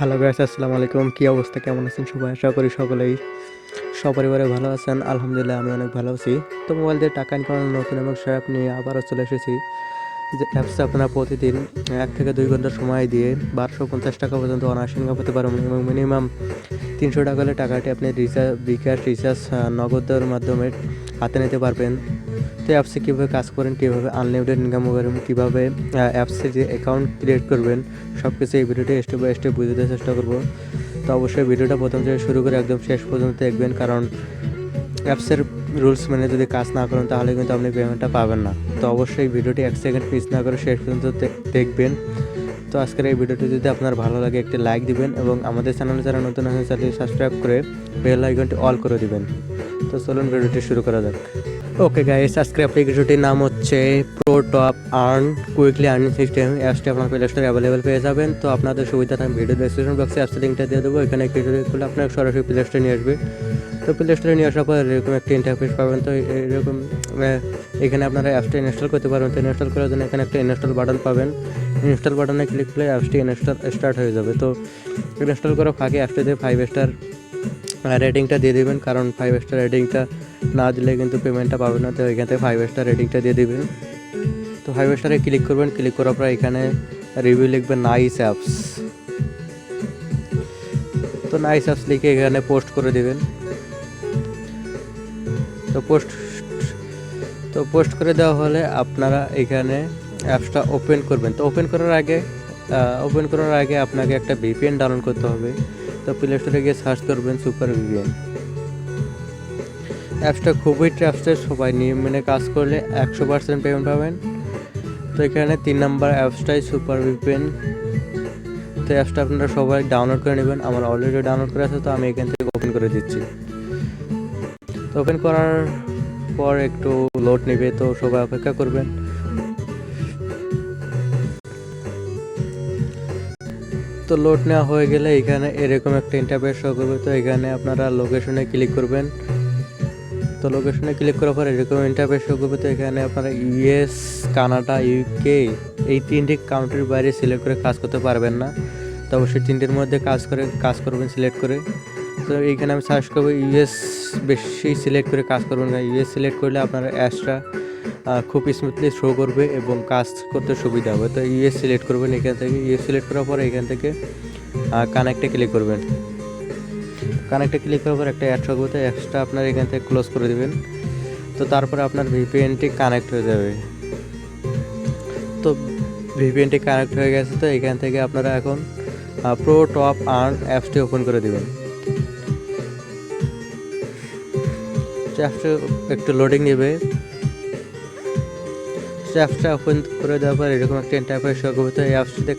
Hello guys আসসালামু আলাইকুম। কী অবস্থা? কেমন আছেন সবাই? আশা করি সকলেই সপরিবারে ভালো আছেন। আলহামদুলিল্লাহ, আমি অনেক ভালো আছি। তো মোবাইল দিয়ে টাকা ইনকামের নতুন এবং অ্যাপ নিয়ে আবারও চলে এসেছি। যে অ্যাপসে আপনারা প্রতিদিন এক থেকে দুই ঘণ্টা সময় দিয়ে বারোশো পঞ্চাশ টাকা পর্যন্ত অনায়াসে ইনকাম করতে পারবেন এবং মিনিমাম তিনশো টাকা হলে টাকাটি আপনি রিচার্জ বিকাশ রিচার্জ নগদের মাধ্যমে হাতে নিতে পারবেন। তো অ্যাপসে কীভাবে কাজ করেন, কীভাবে আনলিমিটেড ইনকাম করেন কীভাবে অ্যাপসে যে অ্যাকাউন্ট ক্রিয়েট করবেন সব কিছু এই ভিডিওটি স্টেপ বাই স্টেপ বুঝতে চেষ্টা করব। তো অবশ্যই ভিডিওটা প্রথম থেকে শুরু করে একদম শেষ পর্যন্ত দেখবেন, কারণ অ্যাপসের রুলস মেনে যদি কাজ না করেন, তাহলে কিন্তু আপনি পেমেন্টটা পাবেন না। তো অবশ্যই ভিডিওটি এক সেকেন্ড মিস না করে শেষ পর্যন্ত দেখবেন। তো আজকের এই ভিডিওটি যদি আপনার ভালো লাগে, একটি লাইক দিবেন এবং আমাদের চ্যানেলে যারা নতুন আছে চ্যানেলটি সাবস্ক্রাইব করে বেল আইকনটি অল করে দিবেন। তো চলুন ভিডিওটি শুরু করা যাক। ওকে গাইস আজকের অ্যাপ্লিকেশনটির নাম হচ্ছে pro top earn quickly earning system অ্যাপসটি আপনার প্লে স্টোরে অ্যাভেলেবেল পেয়ে যাবেন। তো আপনাদের সুবিধা আমি ভিডিও ডেসক্রিপশন বক্সে অ্যাপসের লিঙ্কটা দিয়ে দেবো। এখানে ক্লিক করলে আপনার সরাসরি প্লে স্টোরে নিয়ে আসবে। তো প্লে স্টোরে নিয়ে আসার পর এরকম একটা ইন্টারফেস পাবেন। তো এরকম এখানে আপনারা অ্যাপসটা ইনস্টল করতে পারবেন। তো ইনস্টল করার জন্য এখানে একটা ইনস্টল বাটন পাবেন। ইনস্টল বাটনে ক্লিক করলে অ্যাপসটি ইনস্টল স্টার্ট হয়ে যাবে। তো ইনস্টল করার ফাঁকে অ্যাপসটিতে ফাইভ স্টার রেটিংটা দিয়ে দিবেন, কারণ ফাইভ স্টার রেটিংটা না দিলে কিন্তু পেমেন্টটা পাবেন না, তো এখান থেকে ফাইভ স্টার রেটিংটা দিয়ে দিবেন। তো ফাইভ স্টারে ক্লিক করবেন ক্লিক করার পর এখানে রিভিউ লিখবেন নাইস অ্যাপস তো নাইস অ্যাপস লিখে এখানে পোস্ট করে দেবেন। তো পোস্ট তো পোস্ট করে দেওয়া হলে আপনারা এখানে অ্যাপসটা ওপেন করবেন। তো ওপেন করার আগে ওপেন করার আগে আপনাকে একটা ভিপিএন ডাউনলোড করতে হবে। তো প্লে স্টোরে গিয়ে সার্চ করবেন সুপার ভিপিএন অ্যাপসটা খুবই ট্রাস্টেড সবাই। নিয়ম মেনে কাজ করলে একশো পার্সেন্ট পেমেন্ট পাবেন। তো এখানে তিন নাম্বার অ্যাপসটাই সুপার ভিপিএন তো অ্যাপসটা আপনারা সবাই ডাউনলোড করে নেবেন। আমার অলরেডি ডাউনলোড করে আছে, তো আমি এখান থেকে ওপেন করে দিচ্ছি। তো ওপেন করার পর একটু লোড নেবে, তো সবাই অপেক্ষা করবেন। তো লোড নেওয়া হয়ে গেলে এখানে এরকম একটা ইন্টারফেস শো করবে। তো এখানে আপনারা লোকেশনে ক্লিক করবেন। তো লোকেশনে ক্লিক করার পর এরকম ইন্টারফেস শো করবে। তো এখানে আপনারা ইউএস কানাডা, ইউকে এই তিনটি কাউন্ট্রির বাইরে সিলেক্ট করে কাজ করতে পারবেন না। তো অবশ্যই তিনটির মধ্যে কাজ করে, কাজ করবেন সিলেক্ট করে। তো এইখানে আমি সার্চ করব ইউএস, বেশি সিলেক্ট করে কাজ করবেন না। ইউএস সিলেক্ট করলে আপনারা অ্যাসটা খুব স্মুথলি শো করবে এবং কাজ করতে সুবিধা হবে। তো ইউএস সিলেক্ট করবেন এখান থেকে। ইউএস সিলেক্ট করার পর এখান থেকে কানেক্টে ক্লিক করবেন। কানেক্টে ক্লিক করার পর একটা অ্যাড শো করবে অ্যাপসটা আপনার এখান থেকে ক্লোজ করে দেবেন। তো তারপরে আপনার ভিপিএনটি কানেক্ট হয়ে যাবে। তো ভিপিএনটি কানেক্ট হয়ে গেছে তো এখান থেকে আপনারা এখন প্রো টপ আর্ন অ্যাপসটি ওপেন করে দেবেন। অ্যাপসটা একটু লোডিং নেবে। অ্যাপসটা ওপেন করে দেওয়ার পর এরকম একটা ইন্টারফেস শো করবে। তো এই অ্যাপসটিতে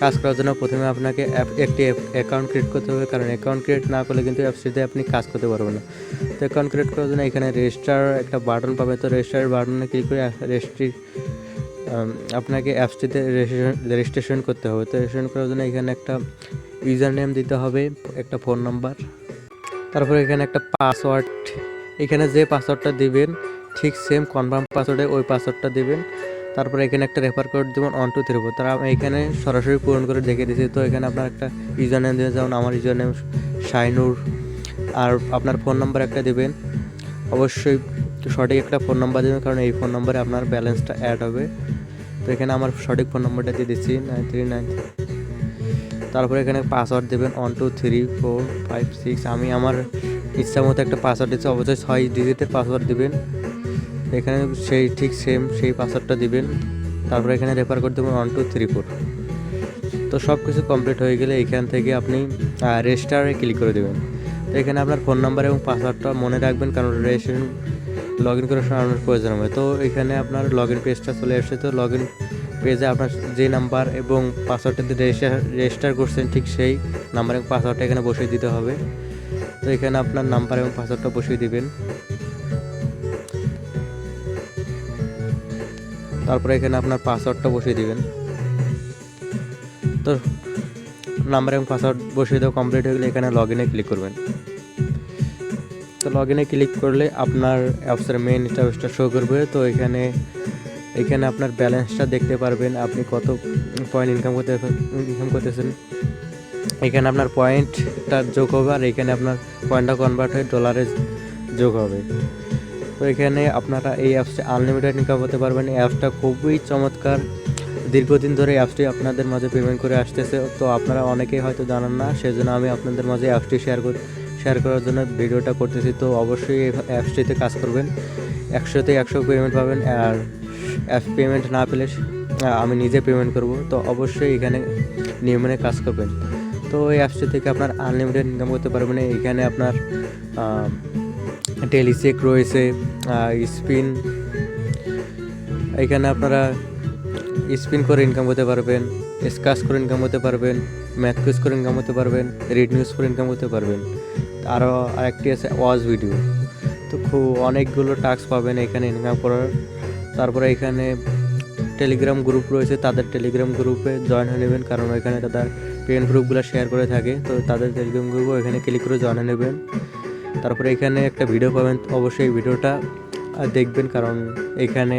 কাজ করার জন্য প্রথমে আপনাকে অ্যাপ- একটি অ্যাকাউন্ট ক্রিয়েট করতে হবে। কারণ অ্যাকাউন্ট ক্রিয়েট না করলে কিন্তু অ্যাপসটিতে আপনি কাজ করতে পারবেন না। তো অ্যাকাউন্ট ক্রিয়েট করার জন্য এখানে রেজিস্টার একটা বাটন পাবে। তো রেজিস্টার বাটনে ক্লিক করে রেজিস্ট্রি আপনাকে অ্যাপসটিতে রেজিস্ট্রেশন করতে হবে। তো রেজিস্ট্রেশন করার জন্য এখানে একটা ইউজার নেম দিতে হবে, একটা ফোন নাম্বার তারপরে এখানে একটা পাসওয়ার্ড এখানে যে পাসওয়ার্ডটা দিবেন ঠিক সেম কনফার্ম পাসওয়ার্ডে ওই পাসওয়ার্ডটা দেবেন। তারপরে এখানে একটা রেফার কোড দেবেন ওয়ান টু থ্রি ফোর তারা এখানে সরাসরি পূরণ করে দেখে দিয়েছি। তো এখানে আপনার একটা ইউজার নেম দিয়ে যেমন আমার ইউজার নেম শাইনুর। আর আপনার ফোন নাম্বার একটা দেবেন। অবশ্যই সঠিক একটা ফোন নাম্বার দেবেন, কারণ এই ফোন নাম্বারে আপনার ব্যালেন্সটা অ্যাড হবে। তো এখানে আমার সঠিক ফোন নাম্বারটা দিয়ে দিচ্ছি নাইন থ্রি নাইন তারপরে এখানে পাসওয়ার্ড দেবেন one two three four five six আমি আমার ইচ্ছা মতো একটা পাসওয়ার্ড দিচ্ছি। অবশ্যই ছয় ডিজিটের পাসওয়ার্ড দিবেন। এখানে সেই ঠিক সেম সেই পাসওয়ার্ডটা দিবেন। তারপরে এখানে রেফার করে দেবেন ওয়ান টু থ্রি ফোর তো সব কিছু কমপ্লিট হয়ে গেলে এখান থেকে আপনি রেজিস্টারে ক্লিক করে দেবেন। তো এখানে আপনার ফোন নাম্বার এবং পাসওয়ার্ডটা মনে রাখবেন, কারণ রেজিস্ট্রেশন লগ ইন করার সময় আপনার প্রয়োজন হবে। তো এখানে আপনার লগ ইন পেজটা চলে এসেছে। তো লগ ইন পেজে আপনার যে নাম্বার এবং পাসওয়ার্ডটা রেজিস্টার রেজিস্টার করছেন, ঠিক সেই নাম্বার এবং পাসওয়ার্ডটা এখানে বসিয়ে দিতে হবে। তো এখানে আপনার নাম্বার এবং পাসওয়ার্ডটা বসিয়ে দিবেন। তারপরে এখানে আপনার পাসওয়ার্ডটা বসিয়ে দিবেন। তো নাম্বার এবং পাসওয়ার্ড বসিয়ে দেওয়া কমপ্লিট হয়ে গেলে এখানে লগ ইনে ক্লিক করবেন। তো লগ ইনে ক্লিক করলে আপনার অ্যাপসের মেন ইন্টারফেসটা শো করবে। তো এখানে এখানে আপনার ব্যালেন্সটা দেখতে পারবেন। আপনি কত পয়েন্ট ইনকাম করতে ইনকাম করতেছেন। এখানে আপনার পয়েন্টটা যোগ হবে আর এখানে আপনার পয়েন্টটা কনভার্ট হয়ে ডলারে যোগ হবে। তো এখানে আপনারা এই অ্যাপসটা আনলিমিটেড ইনকাম করতে পারবেন। অ্যাপসটা খুবই চমৎকার। দীর্ঘদিন ধরে অ্যাপসটি আপনাদের মাঝে পেমেন্ট করে আসতেছে। তো আপনারা অনেকেই হয়তো জানান না, সেজন্য আমি আপনাদের মাঝে অ্যাপসটি শেয়ার কর শেয়ার করার জন্য ভিডিওটা করতেছি। তো অবশ্যই এই অ্যাপসটিতে কাজ করবেন। একশোতে একশো পেমেন্ট পাবেন আর অ্যাপ পেমেন্ট না পেলে আমি নিজে পেমেন্ট করব। তো অবশ্যই এখানে নিয়মে কাজ করবেন। তো এই অ্যাপসটি থেকে আপনার আনলিমিটেড ইনকাম করতে পারবেন। এখানে আপনার টেলিচেক রয়েছে স্পিন। এখানে আপনারা স্পিন করে ইনকাম হতে পারবেন, স্কাচ করে ইনকাম হতে পারবেন ম্যাথ করে ইনকাম হতে পারবেন, রিড নিউজ করে ইনকাম হতে পারবেন। আরও আরেকটি আছে ওয়াজ ভিডিও। তো খুব অনেকগুলো টাস্ক পাবেন এখানে ইনকাম করার। তারপরে এখানে টেলিগ্রাম গ্রুপ রয়েছে, তাদের টেলিগ্রাম গ্রুপে জয়েন হয়ে নেবেন, কারণ ওইখানে তাদের পেন গ্রুপগুলো শেয়ার করে থাকে। তো তাদের টেলিগ্রাম গ্রুপও এখানে ক্লিক করে জয়েন হয়ে নেবেন। তারপরে এখানে একটা ভিডিও পাবেন, অবশ্যই ভিডিওটা দেখবেন কারণ এখানে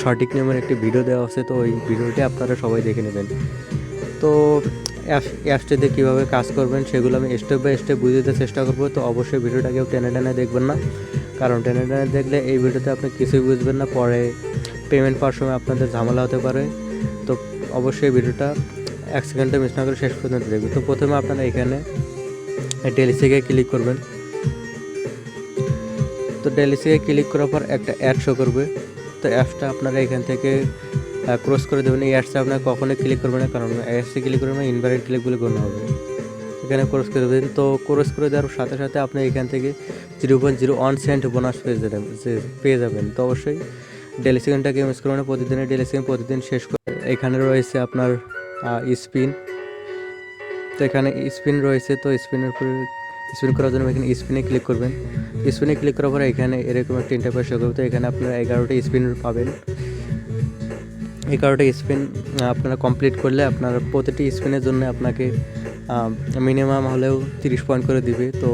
সঠিক নিয়মের একটি ভিডিও দেওয়া আছে, তো ওই ভিডিওটি আপনারা সবাই দেখে নেবেন। তো অ্যাপ- অ্যাপসটিতে কীভাবে কাজ করবেন সেগুলো আমি স্টেপ বাই স্টেপ বুঝে দিতে চেষ্টা করব, তো অবশ্যই ভিডিওটা কেউ টেনে টেনে দেখবেন না। কারণ টেনে টেনে দেখলে এই ভিডিওতে আপনি কিছুই বুঝবেন না, পরে পেমেন্ট পাওয়ার সময় আপনাদের ঝামেলা হতে পারে। তো অবশ্যই ভিডিওটা এক সেকেন্ডে মিস না করে শেষ পর্যন্ত দেখবেন। তো প্রথমে আপনারা এখানে ডেলিসিকে ক্লিক করবেন। তো ডেলিসিকে ক্লিক করার পর একটা অ্যাড শো করবে। তো অ্যাপসটা আপনারা এখান থেকে ক্রস করে দেবেন। এই অ্যাডসে আপনার কখনোই ক্লিক করবেন না, কারণ অ্যাডসে ক্লিক করবেন না ইনভ্যালিড ক্লিকগুলো করতে হবে। এখানে ক্রস করে দেবেন। তো ক্রস করে দেওয়ার সাথে সাথে আপনি এখান থেকে zero point zero one cent bonus পেয়ে যাবেন যে- পেয়ে যাবেন। তো অবশ্যই ডেলি সেকেন্ডটাকে মিস করবেন প্রতিদিনের ডেলি সেকেন্ড প্রতিদিন শেষ করে এখানে রয়েছে আপনার স্পিন তো এখানে স্পিন রয়েছে। তো স্পিনের উপরে স্পিন করার জন্য এখানে স্পিনে ক্লিক করবেন। স্পিনে ক্লিক করার পরে এখানে এরকম একটা ইন্টারফেস করবে। তো এখানে আপনারা এগারোটা স্পিন পাবেন। এগারোটা স্পিন আপনারা কমপ্লিট করলে আপনার প্রতিটি স্পিনের জন্য আপনাকে মিনিমাম হলেও তিরিশ পয়েন্ট করে দিবে। তো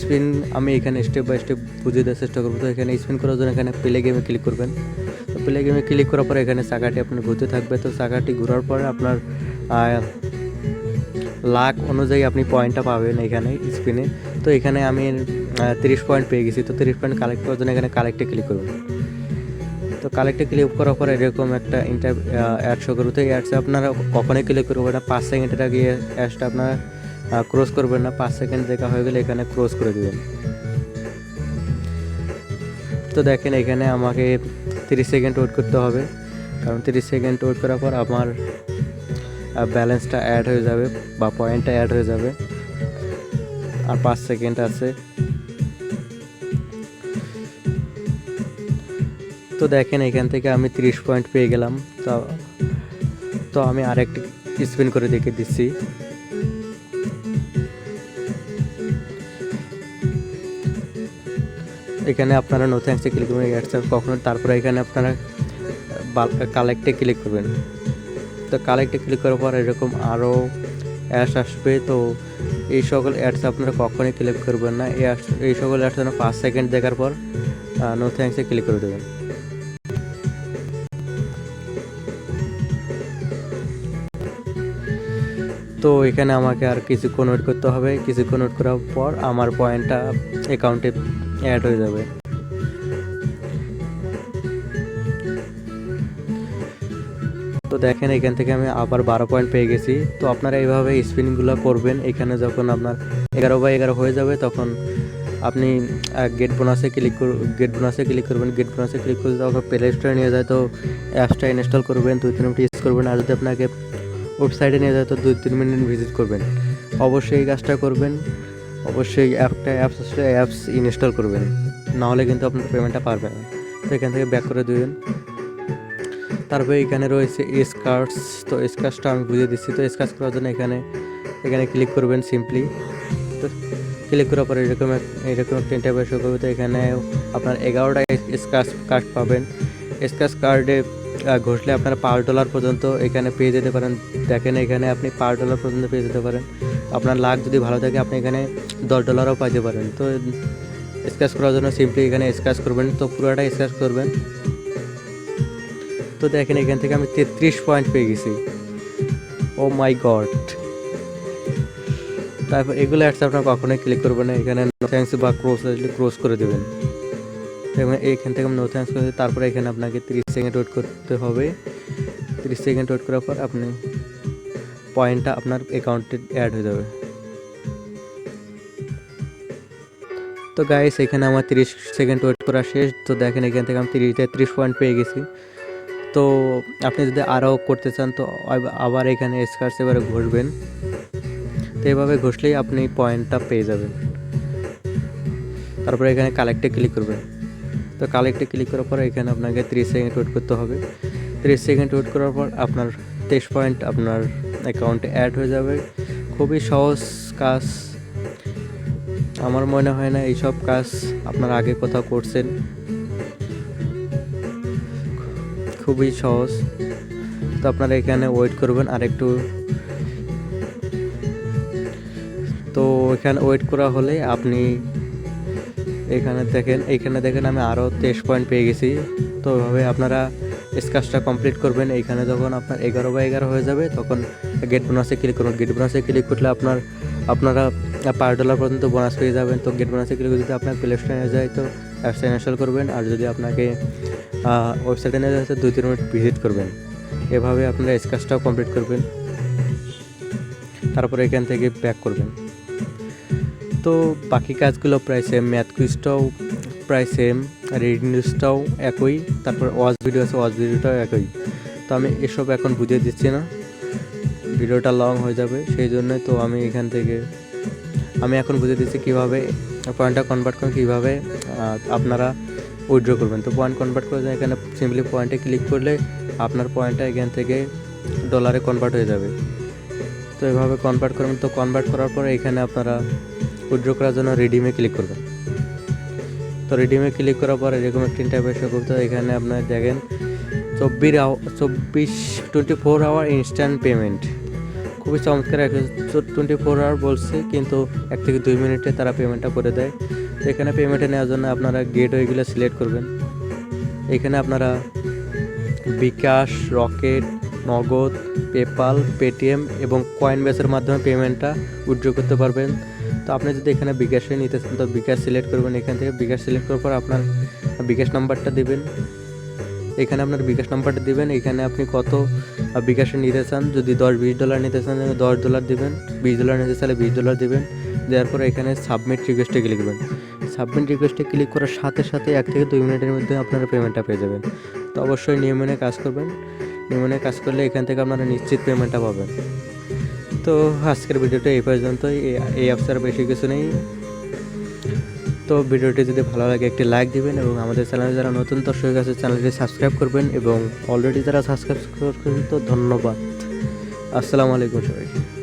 স্পিন আমি এখানে স্টেপ বাই স্টেপ বুঝিয়ে দেওয়ার চেষ্টা করব। তো এখানে স্পিন করার জন্য এখানে প্লে গেমে ক্লিক করবেন। তো প্লে গেমে ক্লিক করার পরে এখানে চাকাটি আপনার ঘুরতে থাকবে। তো চাকাটি ঘোরার পরে আপনার লাখ অনুযায়ী আপনি পয়েন্টটা পাবেন এখানে স্পিনে তো এখানে আমি তিরিশ পয়েন্ট পেয়ে গেছি। তো তিরিশ পয়েন্ট কালেক্ট করার জন্য এখানে কালেক্টে ক্লিক করবেন তো কালেক্টে ক্লিক করার পরে এরকম একটা ইন্টার অ্যাড শো করবে। তো এই অ্যাডসে আপনারা কখনোই ক্লিক করবেন না। পাঁচ সেকেন্ডের আগে অ্যাডসটা আপনারা ক্রস করবেন না। পাঁচ সেকেন্ড দেখা হয়ে গেলে এখানে ক্রস করে দেবেন। তো দেখেন এখানে আমাকে তিরিশ সেকেন্ড ওয়েট করতে হবে। কারণ তিরিশ সেকেন্ড ওয়েট করার পর আমার ব্যালেন্সটা অ্যাড হয়ে যাবে বা পয়েন্টটা অ্যাড হয়ে যাবে। আর পাঁচ সেকেন্ড আছে। তো দেখেন এখান থেকে আমি তিরিশ পয়েন্ট পেয়ে গেলাম। তো তো আমি আরেকটি স্পিন করে দেখে দিচ্ছি। এখানে আপনারা নতুন অ্যাক্সে ক্লিক করবেন হোয়াটসঅ্যাপ কখনো, তারপরে এখানে আপনারা কালেক্টে ক্লিক করবেন। তো কালেক্টে ক্লিক করার পর এরকম আরও অ্যাডস আসবে। তো এই সকল অ্যাডস আপনারা কখনোই ক্লিক করবেন না। এই ads- এই সকল অ্যাডস আপনারা পাঁচ সেকেন্ড দেখার পর নো থ্যাঙ্কসে ক্লিক করে দেবেন। তো এখানে আমাকে আর কিছুক্ষণ ওয়েট করতে হবে। কিছুক্ষণ ওয়েট করার পর আমার পয়েন্টটা অ্যাকাউন্টে অ্যাড হয়ে যাবে। দেখেন, এখান থেকে আমি আবার বারো পয়েন্ট পেয়ে গেছি। তো আপনারা এইভাবে স্পিনগুলো করবেন। এখানে যখন আপনার এগারো বাই এগারো হয়ে যাবে, তখন আপনি গেট বোনাসে ক্লিক গেট বোনাসে ক্লিক করবেন। গেট বোনাসে ক্লিক করে তখন প্লে স্টোরে নিয়ে যায়, তো অ্যাপসটা ইনস্টল করবেন, দুই, তিন মিনিট ইউজ করবেন। আর যদি আপনাকে ওয়েবসাইটে নিয়ে যায়, তো দুই, তিন মিনিট ভিজিট করবেন। অবশ্যই এই কাজটা করবেন। অবশ্যই অ্যাপটা অ্যাপস অ্যাপস ইনস্টল করবেন। নাহলে কিন্তু আপনার পেমেন্টটা পারবেন তো এখান থেকে ব্যাক করে দেবেন। তারপরে এখানে রয়েছে স্কার্টস তো স্কার্টসটা আমি বুঝিয়ে দিচ্ছি। তো স্কার্টস করার জন্য এখানে এখানে ক্লিক করবেন সিম্পলি তো ক্লিক করার পরে এরকম এরকম একটা ইন্টারভিউ করবে তো এখানে আপনার এগারোটা স্কার্টস কার্ড পাবেন। স্কার্টস কার্ডে ঘষলে আপনারা পাঁচ ডলার পর্যন্ত এখানে পেয়ে যেতে পারেন। দেখেন এখানে আপনি পাঁচ ডলার পর্যন্ত পেয়ে যেতে পারেন। আপনার লাখ যদি ভালো থাকে, আপনি এখানে দশ ডলারও পাইতে পারেন। তো স্ক্র্যাচ করার জন্য সিম্পলি এখানে স্ক্র্যাচ করবেন। তো পুরোটা স্ক্র্যাচ করবেন। তো দেখেন এখান থেকে আমি তেত্রিশ পয়েন্ট পেয়ে গেছি। Oh my God. তারপর এগুলো অ্যাডস আপনার কখনোই ক্লিক করবেন না, এখানে নো থ্যাঙ্কস বা ক্রোস আসলে ক্রোস করে দেবেন। এবং এইখান থেকে আমি নো থ্যাঙ্কস করে তারপরে এখানে আপনাকে তিরিশ সেকেন্ড ওয়েট করতে হবে। তিরিশ সেকেন্ড ওয়েট করার পর আপনি পয়েন্টটা আপনার অ্যাকাউন্টে অ্যাড হয়ে যাবে। তো গাইস এখানে আমার তিরিশ সেকেন্ড ওয়েট করা শেষ। তো দেখেন এখান থেকে আমি তিরিশ, তেত্রিশ পয়েন্ট পেয়ে গেছি। তো আপনি যদি আরও করতে চান, তো আবার এখানে স্কার্স এবারে ঘষবেন। তো এভাবে ঘষলেই আপনি পয়েন্টটা পেয়ে যাবেন। তারপরে এখানে কালেক্টে ক্লিক করবেন। তো কালেক্টে ক্লিক করার পর এখানে আপনাকে তিরিশ সেকেন্ড ওয়েট করতে হবে। তিরিশ সেকেন্ড ওয়েট করার পর আপনার তেইশ পয়েন্ট আপনার অ্যাকাউন্টে অ্যাড হয়ে যাবে। খুবই সহজ কাজ। আমার মনে হয় না এইসব কাজ আপনার আগে কোথাও করছেন। খুবই সহজ। তো আপনারা এখানে ওয়েট করবেন আর একটু তো এখানে ওয়েট করা হলে আপনি এখানে দেখেন এইখানে দেখেন আমি আরও তেইশ পয়েন্ট পেয়ে গেছি। তো এভাবে আপনারা স্কাচটা কমপ্লিট করবেন। এইখানে যখন আপনার এগারো বা এগারো হয়ে যাবে, তখন গেট বোনাসে ক্লিক করুন। গেট বোনাসে ক্লিক করলে আপনার, আপনারা পার ডলার পর্যন্ত বোনাস পেয়ে যাবেন। তো গেট বোনাসে ক্লিক যদি আপনার প্লে স্টোরে যায়, তো অ্যাপসটা ইনস্টল করবেন আর যদি আপনাকে ওয়েবসাইটে নিয়ে তো দুই, তিন মিনিট ভিজিট করবেন। এভাবে আপনারা স্কাচটাও কমপ্লিট করবেন। তারপরে এখান থেকে ব্যাক করবেন। তো বাকি কাজগুলো প্রায় সেম ম্যাথ কুইজটাও প্রায় সেম রিডিং নিউজটাও একই, তারপর ওয়াচ ভিডিও আছে ওয়াচ ভিডিওটাও একই। তো আমি এসব এখন বুঝিয়ে দিচ্ছি না। ভিডিওটা লং হয়ে যাবে, সেই জন্য তো আমি এখান থেকে আমি এখন বুঝে দিচ্ছি কীভাবে পয়েন্টটা কনভার্ট করে কীভাবে আপনারা উইথড্র করবেন। তো পয়েন্ট কনভার্ট করে এখানে সিম্পলি পয়েন্টে ক্লিক করলে আপনার পয়েন্টটা এখান থেকে ডলারে কনভার্ট হয়ে যাবে। তো এভাবে কনভার্ট করবেন। তো কনভার্ট করার পরে এখানে আপনারা উইথড্র করার জন্য রিডিমে ক্লিক করবেন। তো রিডিমে ক্লিক করার পরে এরকম একটি টাইপের শো করতে। এখানে আপনার দেখেন, চব্বিশ চব্বিশ twenty four hour instant payment খুবই চমৎকার একটা টোয়েন্টি ফোর আওয়ার বলছে, কিন্তু এক থেকে দুই মিনিটে তারা পেমেন্টটা করে দেয়। তো এখানে পেমেন্টে নেওয়ার জন্য আপনারা গেট ওইগুলো সিলেক্ট করবেন। এখানে আপনারা bKash, Rocket, Nagad PayPal Paytm এবং কয়েন বেসের মাধ্যমে পেমেন্টটা উইথড্র করতে পারবেন। তো আপনি যদি এখানে বিকাশে নিতে চান, তো বিকাশ সিলেক্ট করবেন এখান থেকে। বিকাশ সিলেক্ট করার পর আপনার বিকাশ নাম্বারটা দিবেন। এখানে আপনার বিকাশ নাম্বারটা দিবেন। এখানে আপনি কত বিকাশে নিতে চান, যদি দশ বিশ ডলার নিতে চান দশ ডলার দিবেন, বিশ ডলার নিতে চাইলে বিশ ডলার দিবেন। দেওয়ার পরে এখানে সাবমিট রিকোয়েস্টে ক্লিক করবেন। সাবমিট রিকোয়েস্টে ক্লিক করার সাথে সাথে এক থেকে দুই মিনিটের মধ্যে আপনারা পেমেন্টটা পেয়ে যাবেন। তো অবশ্যই নিয়ম মেনে কাজ করবেন। নিয়ম মেনে কাজ করলে এখান থেকে আপনারা নিশ্চিত পেমেন্টটা পাবেন। তো আজকের ভিডিওটা এই পর্যন্তই। এই অ্যাপসের বেশি কিছু নেই। তো ভিডিওটি যদি ভালো লাগে একটি লাইক দিবেন এবং আমাদের চ্যানেলে যারা নতুন দর্শক আছে চ্যানেলটি সাবস্ক্রাইব করবেন এবং অলরেডি যারা সাবস্ক্রাইব করেছেন তো ধন্যবাদ। আসসালামু আলাইকুম সবাইকে।